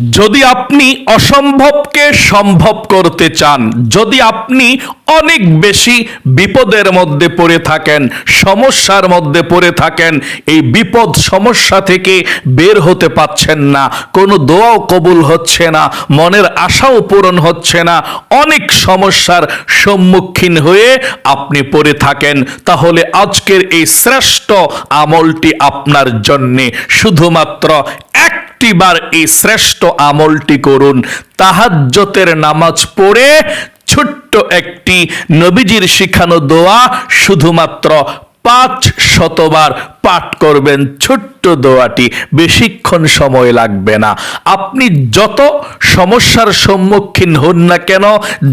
যদি আপনি অসম্ভবকে সম্ভব করতে চান, যদি আপনি অনেক বেশি বিপদের মধ্যে পড়ে থাকেন, সমস্যার মধ্যে পড়ে থাকেন, এই বিপদ সমস্যা থেকে বের হতে পাচ্ছেন না, কোনো দোয়াও কবুল হচ্ছে না, মনের আশাও পূরণ হচ্ছে না, অনেক সমস্যার সম্মুখীন হয়ে আপনি পড়ে থাকেন, তাহলে আজকের এই শ্রেষ্ঠ আমলটি আপনার জন্যে। শুধুমাত্র একটিবার এই শ্রেষ্ঠ আমলটি করুন। তাহাজ্জতের নামাজ পড়ে ছোট্ট একটি নবীজির শিখানো দোয়া শুধুমাত্র পাঁচ শতবার পাঠ করবেন। ছোট্ট দোয়াটি বেশিক্ষণ সময় লাগবে না। আপনি যত সমস্যার সম্মুখীন হন না কেন,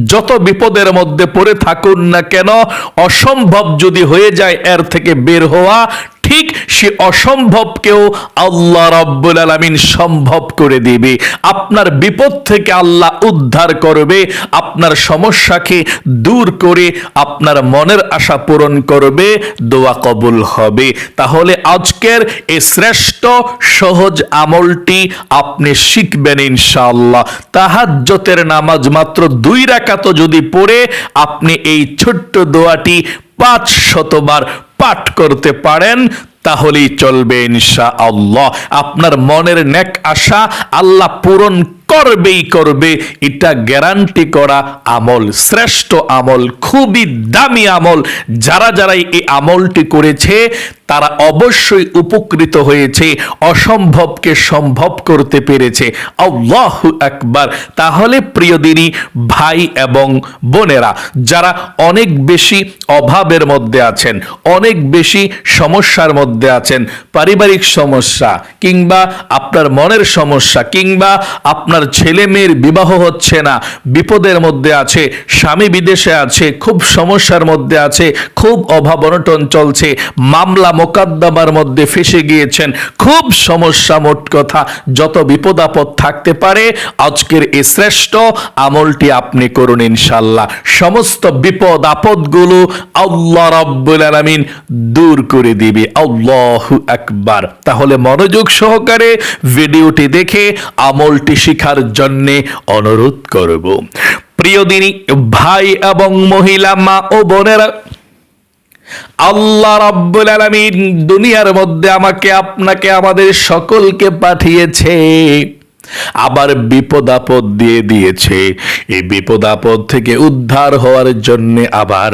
যত বিপদের মধ্যে পড়ে থাকুন না কেন, অসম্ভব যদি হয়ে যায় এর থেকে বের হওয়া, ঠিক সে অসম্ভবকেও আল্লাহ রব্বুল আলমিন সম্ভব করে দিবে। আপনার বিপদ থেকে আল্লাহ উদ্ধার করবে, আপনার সমস্যাকে দূর করে আপনার মনের আশা পূরণ করবে, দোয়া কবুল হবে। তাহলে আজকের এই শ্রেষ্ঠ সহজ আমলটি আপনি শিখবেন ইনশাআল্লাহ। তাহাজ্জতের নামাজ মাত্র দুই রাকাত যদি পড়ে, আপনি এই ছোট্ট দোয়াটি পাঁচ শতবার পাঠ করতে পারেন, তাহলেই চলবে ইনশা আল্লাহ আপনার মনের নেক আশা আল্লাহ পূরণ করবেই করবে, এটা গ্যারান্টি করা আমল, শ্রেষ্ঠ আমল, খুবই দামি আমল। যারা যারা এই আমলটি করেছে তারা অবশ্যই উপকৃত হয়েছে, অসম্ভবকে সম্ভব করতে পেরেছে। আল্লাহ একবার তাহলে প্রিয় দিনী, ভাই এবং বোনেরা, যারা অনেক বেশি অভাবের মধ্যে আছেন, অনেক বেশি সমস্যার মধ্যে আছেন, পারিবারিক সমস্যা, কিংবা আপনার মনের সমস্যা, কিংবা আপনার ছেলে মেয়ের বিবাহ হচ্ছে না, বিপদের মধ্যে আছে, স্বামী বিদেশে আছে, খুব সমস্যার মধ্যে আছে, খুব অভাব অনটন চলছে, মামলা মোকদ্দমার মধ্যে ফেসে গিয়েছেন। খুব সমস্যা মোট কথা, যত বিপদ আপদ থাকতে পারে, আজকের এই শ্রেষ্ঠ আমলটি আপনি করুন ইনশাল্লাহ সমস্ত বিপদ আপদগুলো আল্লাহ রাব্বুল আলামিন দূর করে দিবে। আল্লাহু আকবার। তাহলে মনোযোগ সহকারে ভিডিওটি দেখে আমলটি শিখার জন্যে অনুরোধ করব। প্রিয় দিনী, ভাই এবং মহিলা, মা ও বোনেরা আল্লাহ রাব্বুল আলামিন দুনিয়ার মধ্যে আমাকে, আপনাকে, আমাদের সকলকে পাঠিয়েছে। আবার বিপদ আপদ দিয়ে দিয়েছে। এই বিপদ আপদ থেকে উদ্ধার হওয়ার জন্য আবার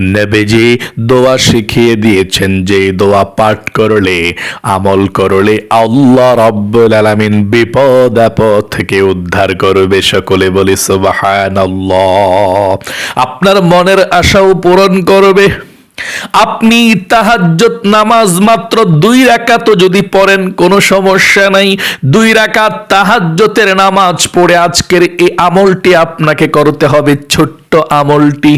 নেবেজি দোয়া শিখিয়ে দিয়েছেন যে, দোয়া পাঠ করলে, আমল করলে আল্লাহ রব্বুল আলামিন বিপদ আপদ থেকে উদ্ধার করবে সকলে। বলি, সুবহানাল্লাহ। আপনার মনের আশাও পূরণ করবে। আপনি তাহাজ্জত নামাজ মাত্র দুই রাকাত যদি পড়েন, কোনো সমস্যা নাই। দুই রাকাত তাহাজ্জতের নামাজ পড়ে আজকের এই আমলটি আপনাকে করতে হবে, ছোট্ট আমলটি।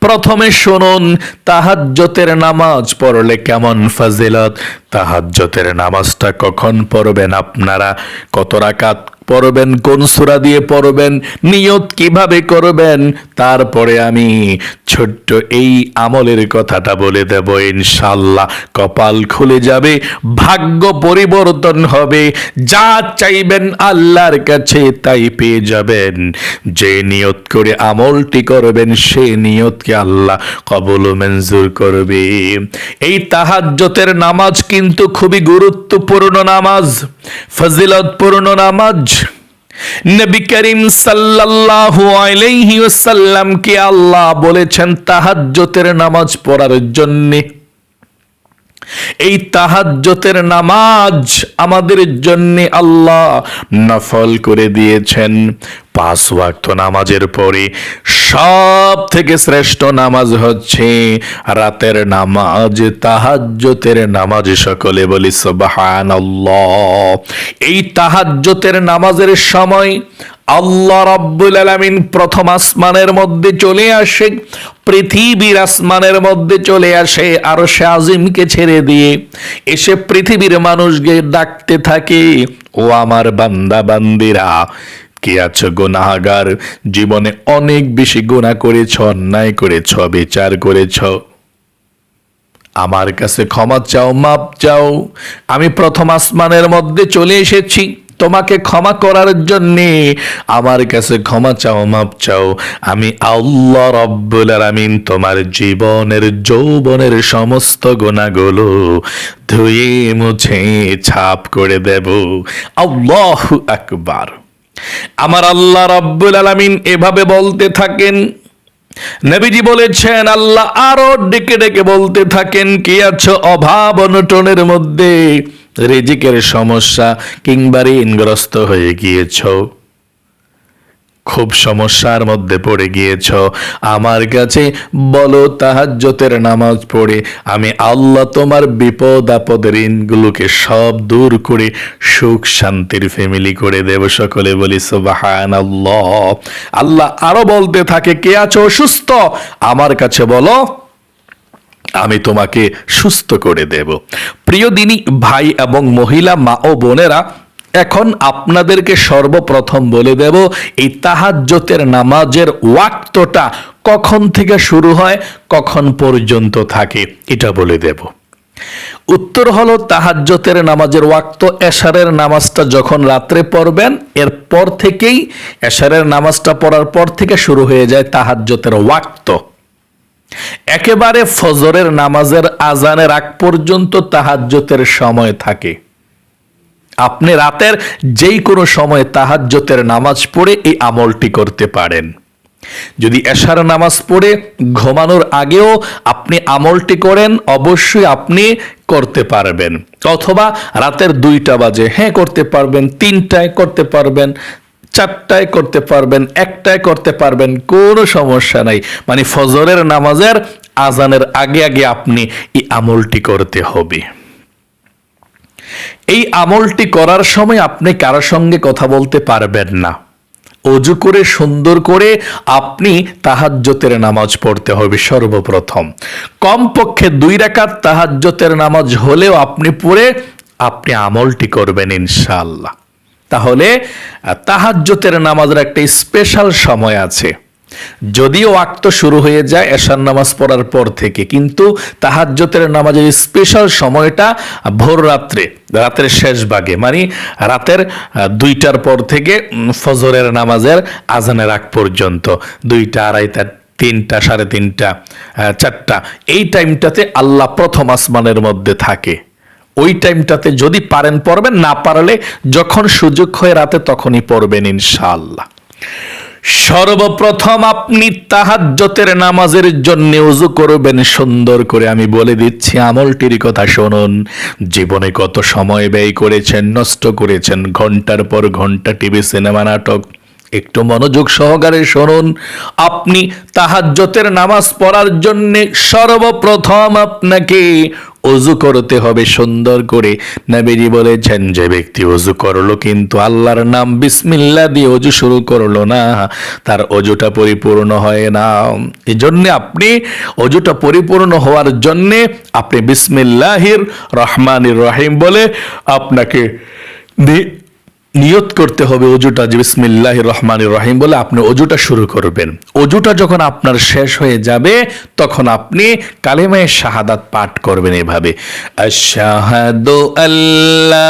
প্রথমে শুনুন তাহাজ্জতের নামাজ পড়লে কেমন ফাজিলত? তাহাজ্জতের নামাজটা কখন পড়বেন আপনারা? কত রাকাত পড়বেন, কোন সূরা দিয়ে পড়বেন, নিয়ত কীভাবে করবেন, তারপরে আমি ছোট্ট এই আমলের কথাটা বলে দেব ইনশাল্লাহ কপাল খুলে যাবে, ভাগ্য পরিবর্তন হবে, যা চাইবেন আল্লাহর কাছে তাই পেয়ে যাবেন। যে নিয়ত করে আমলটি করবেন, সে নিয়তকে আল্লাহ কবল মঞ্জুর করবে। এই তাহাজ্জতের নামাজ কিন্তু খুবই গুরুত্বপূর্ণ নামাজ। ফজিলতপূর্ণ নামাজ। নবী করিম সাল্লাল্লাহু আলাইহি ওয়াসাল্লামকে আল্লাহ বলেছেন তাহাজ্জুতের নামাজ পড়ার জন্যে। এই তাহাজ্জতের নামাজ আমাদের জন্য আল্লাহ নফল করে দিয়েছেন। পাঁচ ওয়াক্ত নামাজের পরে সব থেকে শ্রেষ্ঠ নামাজ হচ্ছে রাতের নামাজ, তাহাজ্জতের নামাজ সকলে বলি সুবহানাল্লাহ। এই তাহাজ্জতের নামাজের সময় আল্লাহ রাব্বুল আলামিন প্রথম আসমানের মধ্যে চলে আসে, পৃথিবীর আসমানের মধ্যে চলে আসে, আর সে আজিমকে ছেড়ে দিয়ে এসে পৃথিবীর মানুষকে ডাকতে থাকে, ও আমার বান্দা, বান্দিরা, কি আছো গুনাহগার? জীবনে অনেক বেশি গুনাহ করেছ, অন্যায় করেছ বিচার করেছ। আমার কাছে ক্ষমা চাও, মাপ চাও। আমি প্রথম আসমানের মধ্যে চলে এসেছি। তোমাকে ক্ষমা করার জন্যে আমার কাছে ক্ষমা চাও মাপ চাও। আমি আল্লাহ রব্বুল আলামিন তোমার জীবনের যৌবনের সমস্ত গুণাগুলো ধুয়ে, মুছে, ছাপ করে দেব। আল্লাহ আকবার। আমার আল্লাহ রব্বুল আলামিন এভাবে বলতে থাকেন। নবীজি বলেছেন, আল্লাহ আরও ডেকে ডেকে বলতে থাকেন, কি আছো অভাব অনটনের মধ্যে? রিজিকের সমস্যা কিংবা ঋণগ্রস্ত হয়ে গিয়েছ। খুব সমস্যার মধ্যে পড়ে গিয়েছ। আমার কাছে বলো তাহাজ্জতের নামাজ পড়ে আমি আল্লাহ তোমার বিপদ আপদ ঋণগুলোকে সব দূর করে সুখ শান্তির ফ্যামিলি করে দেব। সকলে বলি সুবাহান আল্লাহ আল্লাহ আরও বলতে থাকে, কে আছো? অসুস্থ আমার কাছে বলো আমি তোমাকে সুস্থ করে দেব। প্রিয় দিনী, ভাই এবং মহিলা, মা ও বোনেরা, এখন আপনাদেরকে সর্বপ্রথম বলে দেব, এই তাহাজ্জতের নামাজের ওয়াক্তটা কখন থেকে শুরু হয়, কখন পর্যন্ত থাকে, এটা বলে দেব। উত্তর হলো, তাহাজ্জতের নামাজের ওয়াক্ত, এশারের নামাজটা যখন রাত্রে পড়বেন, এরপর থেকেই এশারের নামাজটা পড়ার পর থেকে শুরু হয়ে যায় তাহাজ্জতের ওয়াক্ত। একেবারে ফজরের নামাজের আজানের আগ পর্যন্ত তাহাজ্জতের সময় থাকে। আপনি রাতের যেই কোনো সময় তাহাজ্জতের নামাজ পড়ে এই আমলটি করতে পারেন। যদি এশার নামাজ পড়ে ঘুমানোর আগেও আপনি আমলটি করেন, অবশ্যই আপনি করতে পারবেন। অথবা রাতের দুইটা বাজে হ্যাঁ করতে পারবেন, তিনটায় করতে পারবেন। চারটায় করতে পারবেন, একটায় করতে পারবেন, কোনো সমস্যা নাই। মানে ফজরের নামাজের আজানের আগে আগে আপনি এই আমলটি করতে হবে। এই আমলটি করার সময় আপনি কারোর সঙ্গে কথা বলতে পারবেন না। অজু করে, সুন্দর করে আপনি তাহাজ্জতের নামাজ পড়তে হবে সর্বপ্রথম। কমপক্ষে দুই রাকাত তাহাজ্জতের নামাজ হলেও আপনি পড়ে আপনি আমলটি করবেন ইনশাআল্লাহ। তাহলে আহ, তাহাজ্জতের নামাজের একটা স্পেশাল সময় আছে। যদিও ওয়াক্ত শুরু হয়ে যায় এশার নামাজ পড়ার পর থেকে কিন্তু তাহাজ্জতের নামাজের স্পেশাল সময়টা ভোর রাত্রে রাতের শেষ ভাগে মানে রাতের দুইটার পর থেকে ফজরের নামাজের আজানের আগ পর্যন্ত দুইটা আড়াইটা তিনটা সাড়ে তিনটা চারটা এই টাইমটাতে আল্লাহ প্রথম আসমানের মধ্যে থাকে। ওই টাইমটাতে যদি পারেন পড়বেন, না পারলে যখন সুযোগ হয়ে রাতে তখনই পড়বেন ইনশাআল্লাহ। সর্বপ্রথম আপনি তাহাজ্জতের নামাজের জন্য উজু করবেন, সুন্দর করে আমি বলে দিচ্ছি, আমলটির কথা শুনুন। জীবনে কত সময় ব্যয় করেছেন, নষ্ট করেছেন, ঘণ্টার পর ঘণ্টা টিভি, সিনেমা, নাটক একটু মনোযোগ সহকারে শুনুন। আপনি তাহাজ্জতের নামাজ পড়ার জন্য সর্বপ্রথম আপনাকে অজু করতে হবে সুন্দর করে। নবীজি বলেছেন, যে ব্যক্তি অজু করল কিন্তু আল্লাহর নাম বিসমিল্লা দিয়ে অজু শুরু করল না, তার অজুটা পরিপূর্ণ হয় না। এই জন্য আপনি অজুটা পরিপূর্ণ হওয়ার জন্যে আপনি বিসমিল্লাহির রহমানির রহিম বলে আপনাকে নিয়ত করতে হবে অজুটা যে বিসমিল্লাহ রহমান রহিম বলে আপনি অজুটা শুরু করবেন। অজুটা যখন আপনার শেষ হয়ে যাবে, তখন আপনি কালেমায় শাহাদাত পাঠ করবেন এভাবে। আল্লাহ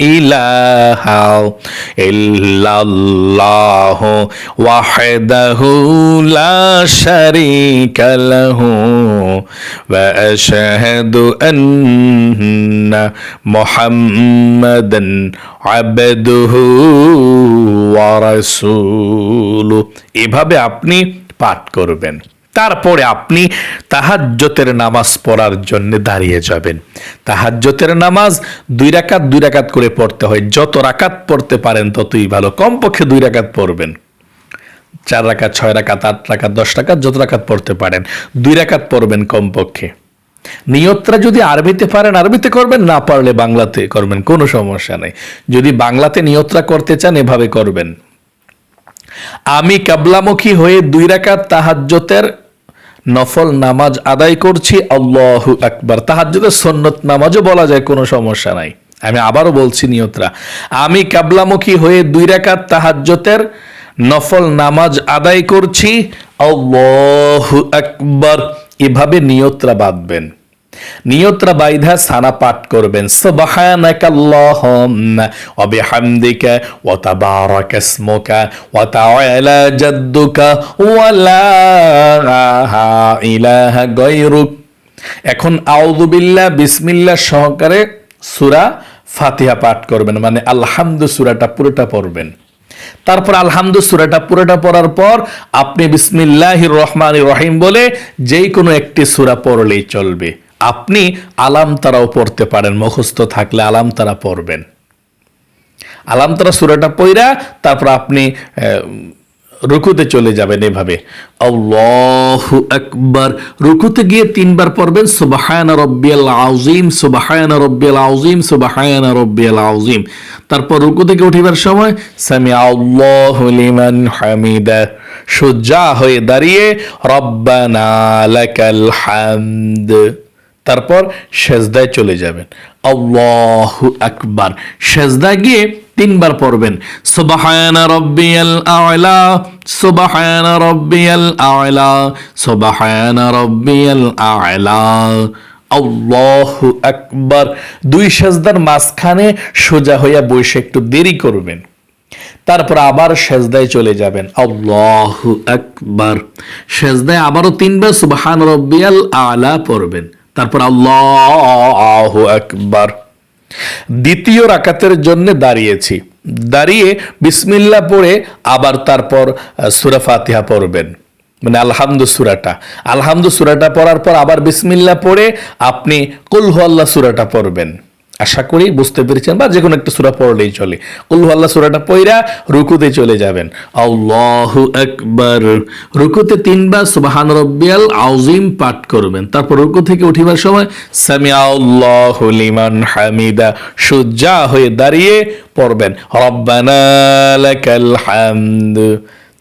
ইলাহা ইল্লাল্লাহ ওয়াহদাহু লা শারীকা লাহু ওয়া আশহাদু আন্না মুহাম্মাদান আবদুহু ওয়া রাসূলুহু। এভাবে আপনি পাঠ করবেন। তারপরে আপনি তাহাজ্জতের নামাজ পড়ার জন্য দাঁড়িয়ে যাবেন। তাহাজ্জতের নামাজ দুই রাকাত দুই রাকাত করে পড়তে হয়। যত রাকাত পড়তে পারেন ততই ভালো। কমপক্ষে দুই রাকাত পড়বেন। চার রাকাত, ছয় রাকাত, আট রাকাত, দশ রাকাত, যত রাকাত পড়তে পারেন, দুই রাকাত পড়বেন কমপক্ষে। নিয়তটা যদি আরবিতে পারেন, আরবিতে করবেন, না পারলে বাংলাতে করবেন, কোনো সমস্যা নেই। যদি বাংলাতে নিয়তটা করতে চান, এভাবে করবেন। আমি কাবলামুখী হয়ে দুই রাকাত তাহাজ্জতের নফল নামাজ আদায় করছি, আল্লাহ আকবার। তাহাজ্জুদের সন্নত নামাজও বলা যায়, কোনো সমস্যা নাই। আমি আবারও বলছি নিয়তরা। আমি কাবলামুখী হয়ে দুই রাকাত তাহাজ্জতের নফল নামাজ আদায় করছি, আল্লাহ আকবার। এভাবে নিয়তরা বাঁধবেন। নিয়তরা বাইধা সানা পাঠ করবেন এখন আউযু বিল্লাহ, বিসমিল্লাহ সহকারে সূরা ফাতিহা পাঠ করবেন মানে আলহামদু সূরাটা পুরোটা পড়বেন। তারপর আলহামদু সুরাটা পুরোটা পড়ার পর আপনি বিসমিল্লাহ রহমান রহিম বলে যেই কোনো একটি সুরা পড়লেই চলবে। আপনি আলাম তারাও পড়তে পারেন, মুখস্থ থাকলে আলাম তারা পড়বেন। আলাম তারা সুরাটা পইরা তারপর আপনি রুকুতে চলে যাবেন এভাবে। আল্লাহু আকবার। রুকুতে গিয়ে তিনবার পড়বেন, সুবহানা রব্বিয়াল আউজিম সুবহানা রব্বিয়াল আউজিম সুবহানা রব্বিয়াল আউজিম তারপর রুকু থেকে উঠিবার সময় সামি আল্লাহু লিমান হামিদা। সুজা হয়ে দাঁড়িয়ে, রব্বানা লাকাল হামদ। তারপর সেজদায় চলে যাবেন। আল্লাহু আকবার। সেজদা গিয়ে তিনবার পড়বেন। সুবহানা রব্বিয়াল আ'লা, সুবহানা রব্বিয়াল আ'লা, সুবহানা রব্বিয়াল আ'লা। আল্লাহু আকবার। দুই সেজদার মাঝখানে সোজা হইয়া বসে একটু দেরি করবেন। তারপর আবার সেজদায় চলে যাবেন। আল্লাহু আকবার। সেজদায় আবারও তিনবার সুবহান রব্বিয়াল আলা পড়বেন। তারপর আল্লাহ একবার দ্বিতীয় রাকাতের জন্য দাঁড়িয়েছি। দাঁড়িয়ে বিসমিল্লা পড়ে আবার তারপর সুরা ফাতিহা পড়বেন। মানে আলহামদু সুরাটা। আলহামদু সুরাটা পড়ার পর আবার বিসমিল্লা পড়ে আপনি কুলহু আল্লাহ সুরাটা পড়বেন। আশা করি বুঝতে পেরেছেন বা যে কোনো একটা সুরা পড়লেই চলে। কুলহু আল্লাহ সুরাটা পইরা রুকুতে চলে যাবেন। আল্লাহু আকবার। রুকুতে তিনবার সুবহান রব্বিয়াল আউজিম পাঠ করবেন। তারপর রুকু থেকে উঠিবার সময় সামি আল্লাহু লিমান হামিদা সুজা হয়ে দাঁড়িয়ে পড়বেন। রব্বানা হামদ।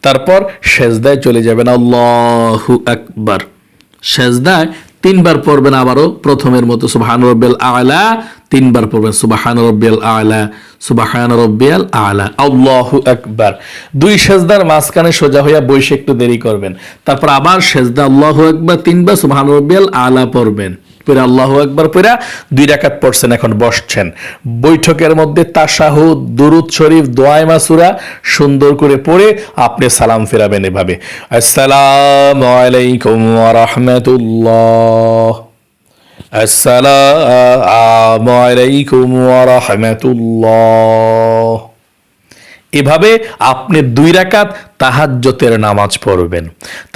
তারপর সেজদায় চলে যাবেন। আল্লাহু আকবার। সেজদায় তিনবার পড়বেন আবারও প্রথমের মতো সুবাহান রব্বেল আলা, তিনবার পড়বেন সুবাহান রব্বেল আলা, সুবাহান রব্বেল আলা। আল্লাহু একবার দুই সেজদার মাঝখানে সোজা হইয়া বসে একটু দেরি করবেন। তারপর আবার সেজদা আল্লাহু একবার তিনবার সুবাহান রব্বেল আলা পড়বেন। পরে আল্লাহু আকবার পড়া দুই রাকাত পড়ছেন, এখন বসছেন। বৈঠকের মধ্যে তাশাহুদ, দুরুদ শরীফ দোয়াই মাসুরা সুন্দর করে পড়ে আপনি সালাম ফেরাবেন এভাবে। আসসালামু আলাইকুম রাহমাতুল্লাহ। আসসালামু আলাইকুম রাহমাতুল্লাহ। এভাবে আপনি দুই রাকাত তাহাজ্জতের নামাজ পড়বেন।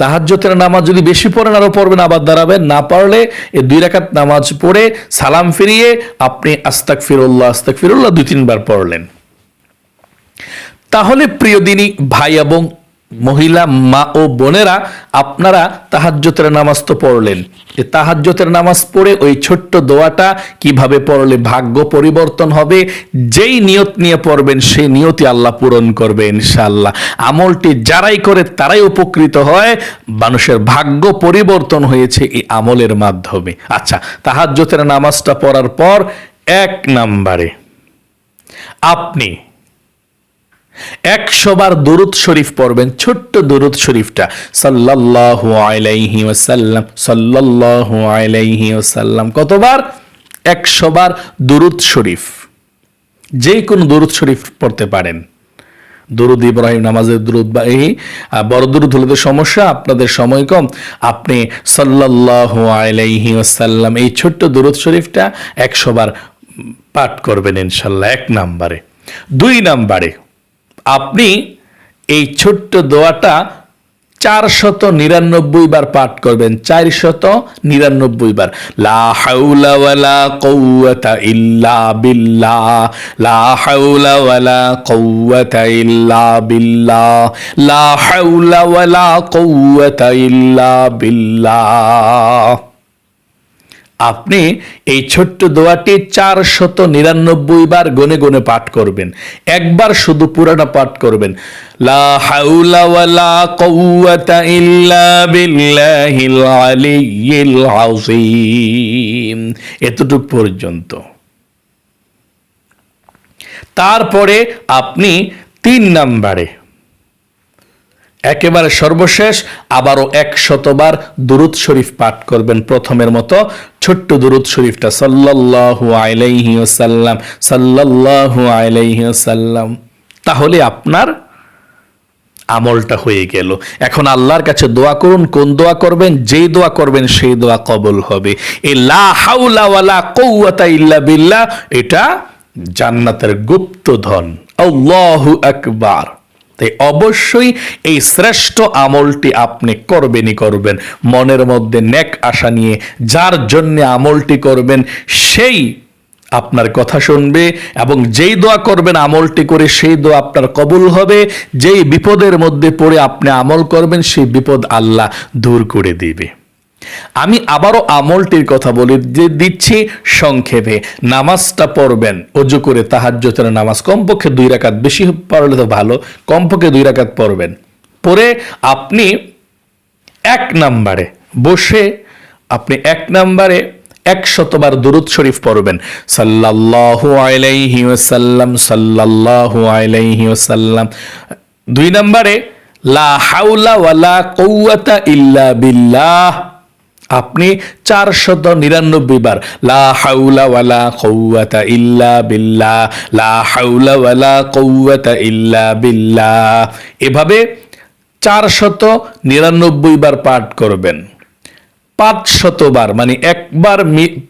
তাহাজ্জতের নামাজ যদি বেশি পড়েন, আরও পড়বেন, আবার দাঁড়াবেন। না পারলে এই দুই রাকাত নামাজ পড়ে সালাম ফিরিয়ে আপনি আস্তাক ফিরুল্লাহ আস্তাক ফিরুল্লাহ দুই তিনবার পড়লেন। তাহলে প্রিয় দিনী, ভাই এবং মহিলা মা ও বোনেরা আপনারা তাহাজ্জতের নামাজ তো পড়লেন। এ তাহাজ্জতের নামাজ পড়ে ওই ছোট্ট দোয়াটা কীভাবে পড়লে ভাগ্য পরিবর্তন হবে, যেই নিয়ত নিয়ে পড়বেন, সেই নিয়তি আল্লাহ পূরণ করবে ইনশাআল্লাহ। আমলটি যারাই করে তারাই উপকৃত হয়, মানুষের ভাগ্য পরিবর্তন হয়েছে এই আমলের মাধ্যমে। আচ্ছা তাহাজ্জতের নামাজটা পড়ার পর এক নাম্বারে, আপনি একশো বার দরুদ শরীফ পড়বেন, ছোট্ট দরুদ শরীফটা। সাল্লাল্লাহু আলাইহি ওয়াসাল্লাম, সাল্লাল্লাহু আলাইহি ওয়াসাল্লাম। কতবার? একশো বার দরুদ শরীফ। যে কোনো দরুদ শরীফ পড়তে পারেন। দরুদ ইব্রাহিম, নামাজের দরুদ বা এই বড় দরুদ হলে তো সমস্যা, আপনাদের সময় কম। আপনি সাল্লাল্লাহু আলাইহি ওয়াসাল্লাম এই ছোট্ট দরুদ শরীফটা একশোবার পাঠ করবেন ইনশাল্লাহ, এক নাম্বারে। দুই নাম্বারে আপনি এই ছোট্ট দোয়াটা চারশত নিরানব্বই বার পাঠ করবেন, চারশত নিরানব্বই বার। লা হাউলা ইল্লা বিল্লাহ। লা হাউলা ওয়ালা কৌয়াতা ইল্লা বিল্লাহ। লা হাউলা ইল্লা বিল্লাহ। আপনি এই ছোট্ট দোয়াটি চার শত নিরানব্বই বার গনে গনে পাঠ করবেন। একবার শুধু পুরাটা পাঠ করবেন। লা এতটুক পর্যন্ত। তারপরে আপনি তিন নাম্বারে একেবারে সর্বশেষ, আবারও এক শতবার দুরুদ শরীফ পাঠ করবেন প্রথমের মতো। ছোট্ট দুরুদ শরীফটা, সাল্লাল্লাহু আলাইহি ওয়াসাল্লাম, সাল্লাল্লাহু আলাইহি ওয়াসাল্লাম। তাহলে আপনার আমলটা হয়ে গেল। এখন আল্লাহর কাছে দোয়া করুন, কোন দোয়া করবেন? যেই দোয়া করবেন, সেই দোয়া কবুল হবে। এ লা হাউলা ওয়ালা কওয়াতা ইল্লা বিল্লাহ, এটা জান্নাতের গুপ্ত গুপ্তধন আল্লাহু আকবার। তাই অবশ্যই এই শ্রেষ্ঠ আমলটি আপনি করবেনই করবেন। মনের মধ্যে নেক আশা নিয়ে যার জন্য আমলটি করবেন, সেই আপনার কথা শুনবে এবং যেই দোয়া করবেন, আমলটি করে সেই দোয়া আপনার কবুল হবে। যেই বিপদের মধ্যে পড়ে আপনি আমল করবেন, সেই বিপদ আল্লাহ দূর করে দিবে। আমি আবারও আমলটির কথা বলি, যে দিচ্ছি সংক্ষেপে, নামাজটা পড়বেন, অজু করে তাহাজ্জতের নামাজ, কমপক্ষে দুই রাকাত বেশি পড়লে তো ভালো, কমপক্ষে দুই রাকাত পড়বেন। পরে আপনি এক নাম্বারে বসে আপনি এক নাম্বারে একশতবার দুরুদ শরীফ পড়বেন। সাল্লাল্লাহু আলাইহি ওয়াসাল্লাম, সাল্লাল্লাহু আলাইহি ওয়াসাল্লাম। দুই নাম্বারে, লা হাওলা ওয়ালা কওয়াতা ইল্লা বিল্লাহ। আপনি চারশত নিরানব্বই বার, লা হাউলা ওয়ালা কৌয়াতা ইল্লা বিল্লা লা হাউলা ওয়ালা কৌয়াতা ইল্লা বিল্লা এভাবে চারশত নিরানব্বই বার পাঠ করবেন। পাঁচ শতবার মানে একবার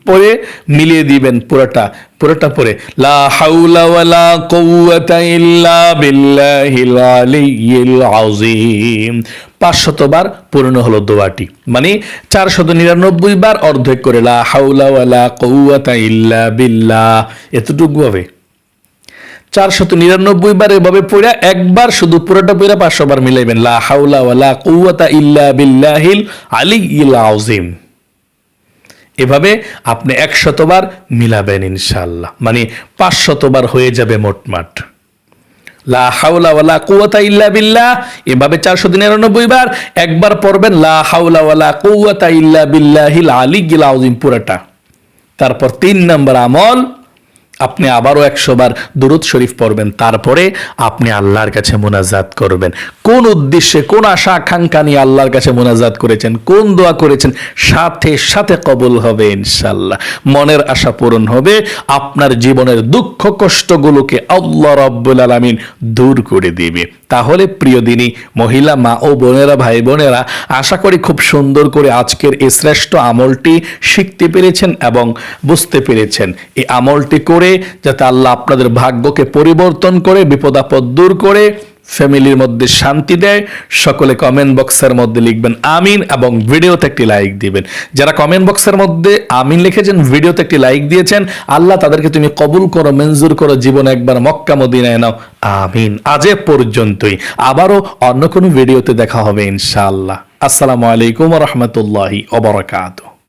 পরে মিলিয়ে দিবেন পুরোটা পুরোটা পরে। লা হাউলা ওয়ালা কওয়াতা ইল্লা বিল্লাহিল আলিয়্যিল আযীম। পাঁচ শতবার পূর্ণ হলো দোয়াটি মানে চারশত নিরানব্বই বার অর্ধেক করে, লা হাউলা ওয়ালা কওয়াতা ইল্লা বিল্লাহ। এতটুকু হবে। চারশত নিরানব্বই বার এভাবে পড়া, একবার শুধু পুরোটা পড়া পাঁচশো বার মিলাইবেন। লা হাউলা ওয়ালা কুওয়াতা ইল্লা বিল্লাহিল আলী ইল আউজিম এভাবে আপনি একশতবার মিলাবেন ইনশাল্লাহ মানে পাঁচশতবার হয়ে যাবে মোটমাট লা হাওলা ওয়ালা কুওয়াতা ইল্লা বিল্লাহ, এভাবে চারশো নিরানব্বই বার একবার পড়বেন, লা হাওলা ওয়ালা কুওয়াতা ইল্লা বিল্লাহিল আলী ইল আউজিম পুরোটা। তারপর তিন নম্বর আমল আপনি আবারও একশোবার দুরুদ শরীফ পড়বেন, তারপরে আপনি আল্লাহর কাছে মোনাজাত করবেন। কোন উদ্দেশ্যে, কোন আশা, আকাঙ্ক্ষা নিয়ে আল্লাহর কাছে মোনাজাত করেছেন, কোন দোয়া করেছেন, সাথে সাথে কবল হবে ইনশাল্লাহ মনের আশা পূরণ হবে, আপনার জীবনের দুঃখ কষ্টগুলোকে আল্লাহ রব্বুল আলমিন দূর করে দিবে। তাহলে প্রিয় দিনী, মহিলা মা ও বোনেরা, ভাই বোনেরা, আশা করি খুব সুন্দর করে আজকের এই শ্রেষ্ঠ আমলটি শিখতে পেরেছেন এবং বুঝতে পেরেছেন। এই আমলটি করে যাতে আল্লাহ আপনাদের ভাগ্যকে পরিবর্তন করে বিপদাপদ দূর করে ফ্যামিলির মধ্যে শান্তি দেয়। সকলে কমেন্ট বক্সের মধ্যে লিখবেন আমিন এবং ভিডিওতে একটি লাইক দিবেন। যারা কমেন্ট বক্সের মধ্যে আমিন লিখেছেন, ভিডিওতে একটি লাইক দিয়েছেন, আল্লাহ তাদেরকে তুমি কবুল করো, মঞ্জুর করো, জীবনে একবার মক্কা মদিনায় নাও। আমিন। আজ পর্যন্তই। আবারও অন্য কোনো ভিডিওতে দেখা হবে ইনশাআল্লাহ। আসসালামু আলাইকুম রহমতুল্লাহি ওবরাকাতুহ